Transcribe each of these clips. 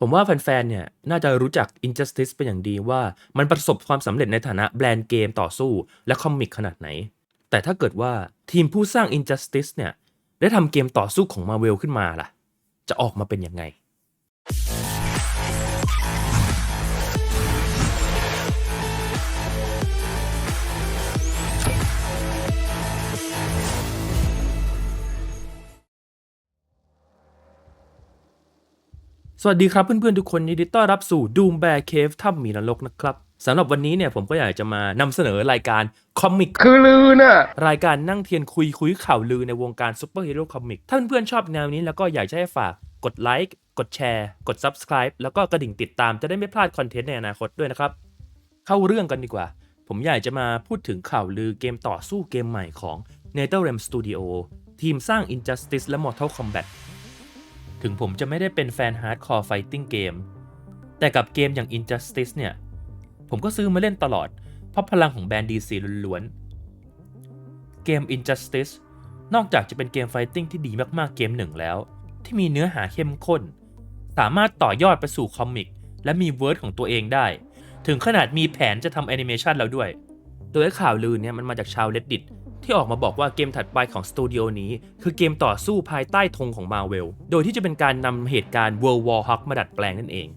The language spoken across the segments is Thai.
ผมว่าแฟนๆ เนี่ย น่าจะรู้จัก Injustice เป็นอย่างดีว่ามันประสบความสำเร็จในฐานะแบรนด์เกมต่อสู้และคอมิกขนาดไหน แต่ถ้าเกิดว่าทีมผู้สร้าง Injustice เนี่ย ได้ทำเกมต่อสู้ของ Marvel ขึ้นมาล่ะ จะออกมาเป็นยังไง สวัสดีครับเพื่อนๆทุกคนยินดีต้อนรับสู่ Doom Bear Cave ถ้ำหมีนรกนะครับสำหรับวันนี้เนี่ยผมก็อยากจะมานำเสนอรายการคอมิกคือลือน่ะรายการนั่งเทียนคุยคุยข่าวลือในวงการซูเปอร์ฮีโร่คอมิกถ้าเพื่อนๆชอบแนวนี้แล้วก็อยากจะให้ฝากกดไลค์กดแชร์ กด Subscribe แล้วก็กระดิ่งติดตามจะได้ไม่พลาดคอนเทนต์ในอนาคตด้วยนะครับ เข้าเรื่องกันดีกว่า ผมอยากจะมาพูดถึงข่าวลือเกมต่อสู้เกมใหม่ของ NetherRealm Studio ทีมสร้าง Injustice และ Mortal Kombat ถึงผมจะไม่ได้เป็นแฟนฮาร์ดคอร์ไฟติ้งเกม แต่กับเกมอย่าง Injustice เนี่ย ผมก็ซื้อมาเล่นตลอด เพราะพลังของแบรนด์ DC ล้วนๆ เกม Injustice นอกจากจะเป็นเกมไฟติ้งที่ดีมากๆเกมหนึ่งแล้ว ที่มีเนื้อหาเข้มข้น สามารถต่อยอดไปสู่คอมิกและมีเวิร์ดของตัวเองได้ ถึงขนาดมีแผนจะทำแอนิเมชันแล้วด้วย โดยข่าวลือเนี่ยมันมาจากชาว Reddit ที่ออกมาบอกว่าเกมถัดไปของสตูดิโอนี้ คือเกมต่อสู้ภายใต้ธงของ Marvel โดยที่จะเป็นการนำเหตุการณ์ World War Hulk มาดัดแปลงนั่นเอง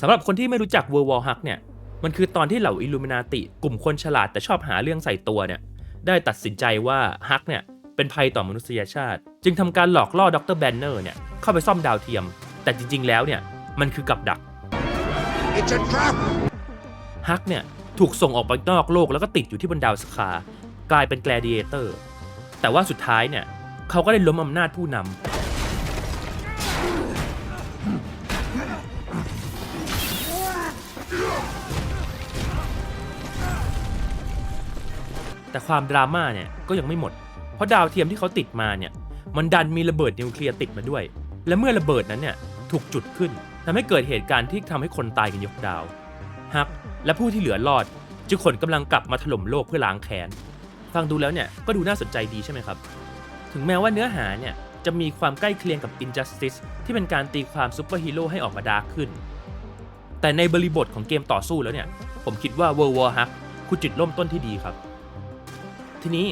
สำหรับคนที่ไม่รู้จัก World War Hulk เนี่ยมันคือตอนที่เหล่าอิลูมินาติกลุ่มคนฉลาดแต่ชอบหาเรื่องใส่ตัวเนี่ยได้ตัดสินใจว่าฮักเนี่ยเป็นภัยต่อมนุษยชาติ จึงทำการหลอกล่อดรแบนเนอร์เนี่ยเข้าไปซ่อมดาวเทียม แต่จริง ๆ แล้วเนี่ยมันคือกับดัก It's a trap ฮักเนี่ยถูกส่งออกไปนอกโลกแล้วก็ติดอยู่ที่บนดาวสคา กลายเป็นแกลดิเอเตอร์ แต่ว่าสุดท้ายเนี่ยเขาก็ได้ล้มอำนาจผู้นำแต่ความดราม่าเนี่ยก็ยังไม่หมด เพราะดาวเทียมที่เขาติดมาเนี่ยมันดันมีระเบิดนิวเคลียร์ติดมาด้วย และเมื่อระเบิดนั้นเนี่ยถูกจุดขึ้นทำให้เกิดเหตุการณ์ที่ทำให้คนตายกันยกดาวฮักและผู้ที่เหลือรอด จึงขนกำลังกลับมาถล่มโลกเพื่อล้างแค้น ฟังดูแล้วเนี่ยก็ดูน่าสนใจดีใช่ไหมครับ ถึงแม้ว่าเนื้อหาเนี่ยจะมีความใกล้เคียงกับ Injustice ที่เป็นการตีความซูเปอร์ฮีโร่ให้ออกมาดาร์กขึ้น แต่ในบริบทของเกมต่อสู้แล้วเนี่ย ผมคิดว่า World War Hulk คือจุดเริ่มต้นที่ดีครับ ทีนี้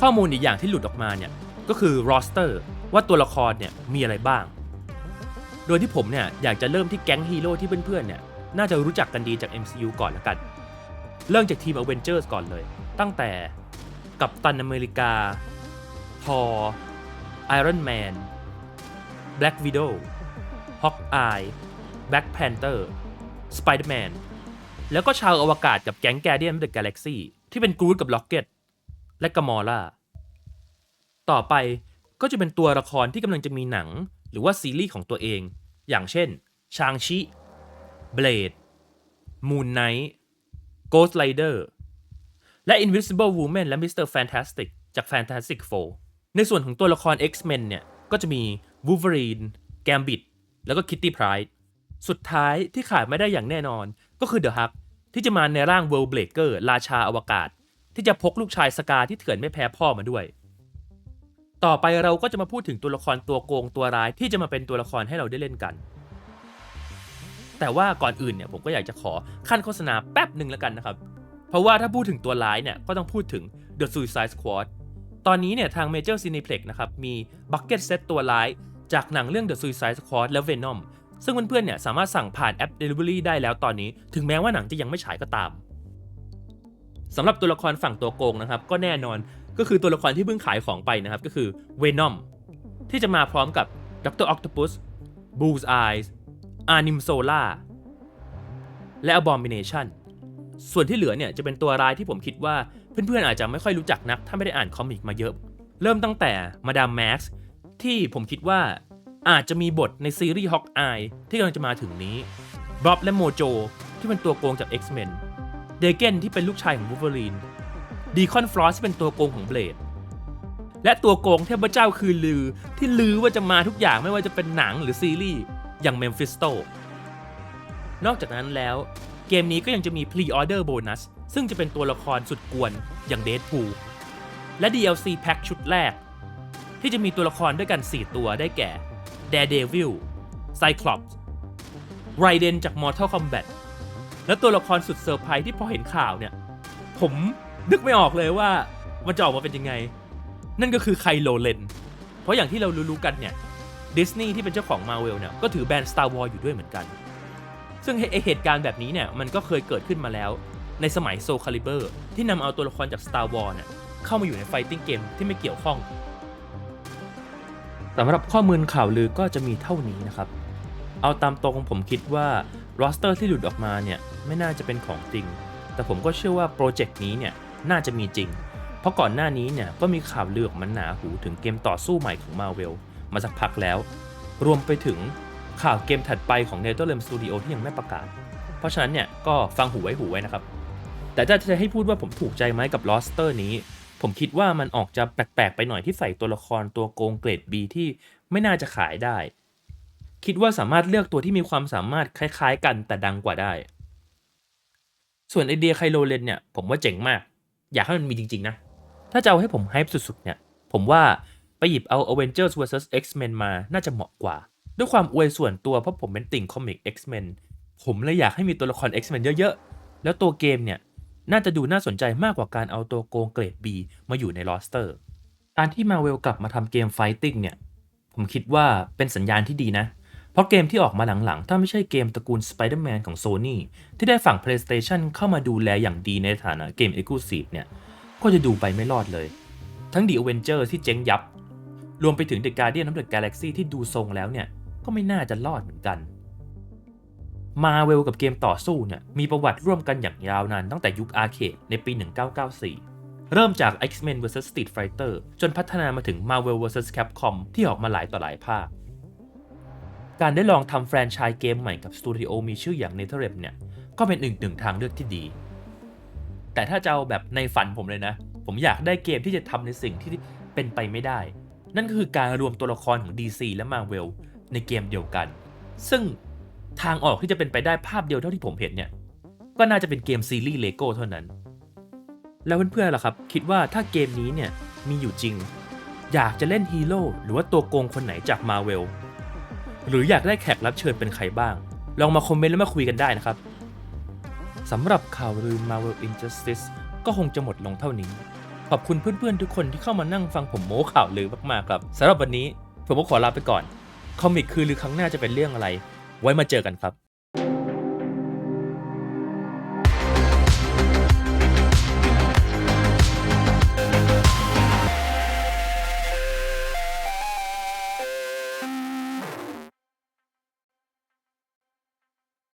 ข้อมูลอีกอย่างที่หลุดออกมาเนี่ย ก็คือ roster ว่าตัวละครเนี่ยมีอะไรบ้าง โดยที่ผมเนี่ยอยากจะเริ่มที่แก๊งฮีโร่ที่เพื่อนๆเนี่ยน่าจะรู้จักกันดีจาก MCU ก่อนละกัน เริ่มจากทีม Avengers ก่อนเลย ตั้งแต่ กัปตันอเมริกา ทอร์ไอรอนแมน Black Widow Hawkeye Black Panther Spider-Man แล้วก็ชาวอวกาศกับแก๊ง Guardian of the Galaxy ที่เป็นกรูดกับล็อกเก็ตและกามอล่า ต่อไปก็จะเป็นตัวละครที่กำลังจะมีหนัง หรือว่าซีรีส์ของตัวเอง อย่างเช่น ชางชิ เบลด มูนไนท์ โกสไ r เดอร์ และ Invisible Woman และ Mr. Fantastic จาก Fantastic Four ในส่วนของตัวละคร X-Men เนี่ย ก็จะมี Wolverine Gambit แล้วก็ Kitty Pryde สุดท้ายที่ขาดไม่ได้อย่างแน่นอน ก็คือ The Hulk ที่จะมาในร่าง World Breaker ราชาอวกาศ ที่จะพกลูกชายสกาที่เถื่อนไม่แพ้พ่อมาด้วย ต่อไปเราก็จะมาพูดถึงตัวละครตัวโกงตัวร้ายที่จะมาเป็นตัวละครให้เราได้เล่นกัน แต่ว่าก่อนอื่นเนี่ยผมก็อยากจะขอขั้นโฆษณาแป๊บหนึ่งแล้วกันนะครับ เพราะว่าถ้าพูดถึงตัวร้ายเนี่ยก็ต้องพูดถึง The Suicide Squad ตอนนี้เนี่ยทาง Major Cineplex นะครับมี Bucket Set ตัวร้ายจากหนังเรื่อง The Suicide Squad และ Venom ซึ่งเพื่อนๆเนี่ยสามารถสั่งผ่านแอป Delivery ได้แล้วตอนนี้ ถึงแม้ว่าหนังจะยังไม่ฉายก็ตามสำหรับตัวละครฝั่งตัวโกงนะครับก็แน่นอนก็คือตัวละครที่เพิ่งขายของไปนะครับก็คือ Venom ที่จะมาพร้อมกับ Dr. Octopus Bull's Eyes Arnim Sola และ Abomination ส่วนที่เหลือเนี่ยจะเป็นตัวร้ายที่ผมคิดว่าเพื่อนๆอาจจะไม่ค่อยรู้จักนัก ถ้าไม่ได้อ่านคอมิกมาเยอะ เริ่มตั้งแต่มาดามแม็กซ์ที่ผมคิดว่าอาจจะมีบทในซีรีส์ฮอกอายที่กำลังจะมาถึงนี้บ๊อบและโมโจที่เป็นตัวโกงจาก X-Men เดเกนที่เป็นลูกชายของวูเ e อรีนดีคอนฟลอสที่เป็นตัวโกงของเบลดและตัวโกงเทพเจ้าคือลือที่ลือว่าจะมาทุกอย่างไม่ว่าจะเป็นหนังหรือซีรีส์อย่างเมมฟิสโตนอกจากนั้นแล้ว เกมนี้ก็ยังจะมี Pre-Order Bonus ซึ่งจะเป็นตัวละครสุดกวนอย่างเด p พูและ DLC แพ็คชุดแรก ที่จะมีตัวละครด้วยกัน 4 ตัวได้แก่ Daredevil Cyclops ไรเดนจาก Mortal Kombat และตัวละครสุดเซอร์ไพรส์ที่พอเห็นข่าวเนี่ย ผมนึกไม่ออกเลยว่ามันจะออกมาเป็นยังไง นั่นก็คือไคโลเลน เพราะอย่างที่เรารู้ๆกันเนี่ยดิสนีย์ที่เป็นเจ้าของ Marvel เนี่ยก็ถือแบรนด์ Star Wars อยู่ด้วยเหมือนกัน ซึ่งไอเหตุการณ์แบบนี้เนี่ยมันก็เคยเกิดขึ้นมาแล้ว ในสมัย Soul Calibur ที่นำเอาตัวละครจาก Star Wars เนี่ยเข้ามาอยู่ใน Fighting Game ที่ไม่เกี่ยวข้องสำหรับข้อมูลข่าวลือก็จะมีเท่านี้นะครับ เอาตามตรงผมคิดว่า r o สเตอร์ที่หลุดออกมาเนี่ยไม่น่าจะเป็นของจริง แต่ผมก็เชื่อว่าโปรเจกต์นี้เนี่ยน่าจะมีจริง เพราะก่อนหน้านี้เนี่ยก็มีข่าวลือออกมาหนาหูถึงเกมต่อสู้ใหม่ของ Marvel มาสักพักแล้ว รวมไปถึง ข่าวเกมถัดไปของ NetherRealm Studio ที่ยังไม่ประกาศ เพราะฉะนั้นเนี่ยก็ฟังหูไว้หูไว้นะครับ แต่ถ้าจะให้พูดว่าผมถูกใจไหมกับ r o สเตอร์นี้ ผมคิดว่ามันออกจะแปลกๆไปหน่อยที่ใส่ตัวละครตัวโกงเกรด B ที่ไม่น่าจะขายได้ คิดว่าสามารถเลือกตัวที่มีความสามารถคล้ายๆ กันแต่ดังกว่าได้ ส่วนไอเดียไคโลเลนเนี่ยผมว่าเจ๋งมาก อยากให้มันมีจริงๆนะ ถ้าจะเอาให้ผมไฮป์สุดๆเนี่ยผมว่าไปหยิบเอา Avengers vs X-Men มาน่าจะเหมาะกว่า ด้วยความอวยส่วนตัวเพราะผมเป็นติ่งคอมิก X-Men ผมเลยอยากให้มีตัวละคร X-Men เยอะๆ แล้วตัวเกมเนี่ย น่าจะดูน่าสนใจมากกว่าการเอาตัวโกงเกรด B มาอยู่ในลอสเตอร์การที่ Marvel กลับมาทำเกม Fighting เนี่ย ผมคิดว่าเป็นสัญญาณที่ดีนะ เพราะเกมที่ออกมาหลังๆ ถ้าไม่ใช่เกมตระกูล Spider-Man ของ Sony ที่ได้ฝั่ง PlayStation เข้ามาดูแลอย่างดีในฐานะเกม Exclusive เนี่ย ก็จะดูไปไม่รอดเลย ทั้ง The Avengers ที่เจ๊งยับ รวมไปถึง The Guardian of the Galaxy ที่ดูทรงแล้วเนี่ย ก็ไม่น่าจะรอดเหมือนกัน Marvel กับเกมต่อสู้เนี่ยมีประวัติร่วมกันอย่างยาวนานตั้งแต่ยุคอาร์เคดในปี 1994 เริ่มจาก X-Men vs Street Fighter จนพัฒนามาถึง Marvel vs Capcom ที่ออกมาหลายต่อหลายภาค การได้ลองทำแฟรนไชส์เกมใหม่กับสตูดิโอมีชื่ออย่าง NetherRealm เนี่ยก็เป็นอีกหนึ่งทางเลือกที่ดี แต่ถ้าจะเอาแบบในฝันผมเลยนะ ผมอยากได้เกมที่จะทำในสิ่งที่เป็นไปไม่ได้ นั่นก็คือการรวมตัวละครของ DC และ Marvel ในเกมเดียวกัน ซึ่งทางออกที่จะเป็นไปได้ภาพเดียวเท่าที่ผมเห็นเนี่ย ก็น่าจะเป็นเกมซีรีส์เลโก้เท่านั้น แล้วเพื่อนๆล่ะครับ คิดว่าถ้าเกมนี้เนี่ยมีอยู่จริง อยากจะเล่นฮีโร่หรือว่าตัวโกงคนไหนจาก Marvel หรืออยากได้แขกรับเชิญเป็นใครบ้าง ลองมาคอมเมนต์แล้วมาคุยกันได้นะครับสำหรับข่าวลือ Marvel Injustice ก็คงจะหมดลงเท่านี้ ขอบคุณเพื่อนๆทุกคนที่เข้ามานั่งฟังผมโม้ข่าวลือมากๆครับสำหรับวันนี้ผมก็ขอลาไปก่อน คอมิกคือหรือครั้งหน้าจะเป็นเรื่องอะไร ไว้มาเจอกันครับ